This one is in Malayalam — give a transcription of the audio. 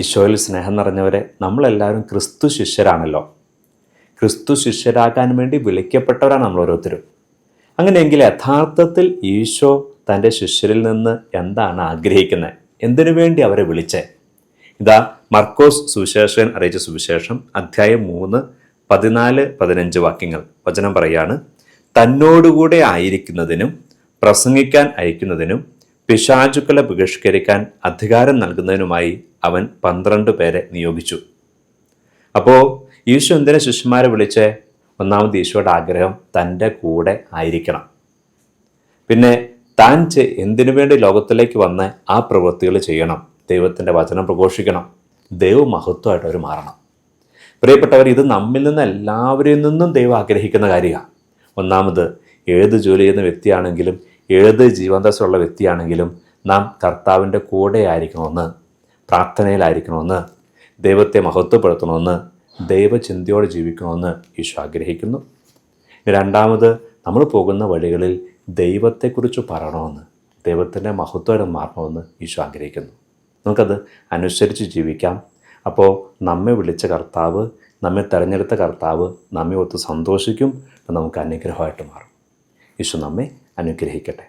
ഈശോയിൽ സ്നേഹം നിറഞ്ഞവരെ നമ്മളെല്ലാവരും ക്രിസ്തു ശിഷ്യരാണല്ലോ. ക്രിസ്തു ശിഷ്യരാകാൻ വേണ്ടി വിളിക്കപ്പെട്ടവരാണ് നമ്മൾ ഓരോരുത്തരും അങ്ങനെയെങ്കിൽ യഥാർത്ഥത്തിൽ ഈശോ തന്റെ ശിഷ്യരിൽ നിന്ന് എന്താണ് ആഗ്രഹിക്കുന്നത് എന്തിനു വേണ്ടി അവരെ വിളിച്ചേ? ഇതാ മർക്കോസ് സുവിശേഷൻ അറിയിച്ച സുവിശേഷം അധ്യായം മൂന്ന് പതിനാല് പതിനഞ്ച് വാക്യങ്ങൾ. വചനം പറയാണ് തന്നോടുകൂടെ ആയിരിക്കുന്നതിനും പ്രസംഗിക്കാൻ അയക്കുന്നതിനും പിശാചുക്കളെ ബഹിഷ്കരിക്കാൻ അധികാരം നൽകുന്നതിനുമായി അവൻ പന്ത്രണ്ട് പേരെ നിയോഗിച്ചു. അപ്പോൾ ഈശോ എന്തിനെ ശിഷ്യന്മാരെ വിളിച്ച്? ഒന്നാമത് ഈശോയുടെ ആഗ്രഹം തന്റെ കൂടെ ആയിരിക്കണം. പിന്നെ താൻ എന്തിനു വേണ്ടി ലോകത്തിലേക്ക് വന്ന് ആ പ്രവൃത്തികൾ ചെയ്യണം? ദൈവത്തിന്റെ വചനം പ്രഘോഷിക്കണം. ദൈവമഹത്വമായിട്ട് അവർ മാറണം. പ്രിയപ്പെട്ടവർ ഇത് നമ്മിൽ നിന്ന് എല്ലാവരിൽ നിന്നും ദൈവം ആഗ്രഹിക്കുന്ന കാര്യമാണ്. ഒന്നാമത് ഏത് ജോലി ചെയ്യുന്ന വ്യക്തിയാണെങ്കിലും ഏത് ജീവന്തസ്സുള്ള വ്യക്തിയാണെങ്കിലും നാം കർത്താവിന്റെ കൂടെ ആയിരിക്കണമെന്ന് പ്രാർത്ഥനയിലായിരിക്കണമെന്ന് ദൈവത്തെ മഹത്വപ്പെടുത്തണമെന്ന് ദൈവചിന്തയോടെ ജീവിക്കണമെന്ന് ഈശോ ആഗ്രഹിക്കുന്നു. രണ്ടാമത് നമ്മൾ പോകുന്ന വഴികളിൽ ദൈവത്തെക്കുറിച്ച് പറയണമെന്ന് ദൈവത്തിന്റെ മഹത്വം മാറണമെന്ന് ഈശോ ആഗ്രഹിക്കുന്നു. നമുക്കത് അനുസരിച്ച് ജീവിക്കാം. അപ്പോൾ നമ്മെ വിളിച്ച കർത്താവ് നമ്മെ തിരഞ്ഞെടുത്ത കർത്താവ് നമ്മെ ഒത്ത് സന്തോഷിക്കും നമുക്ക് അനുഗ്രഹമായിട്ട് മാറും. ഈശോ നമ്മെ അനുഗ്രഹിക്കട്ടെ.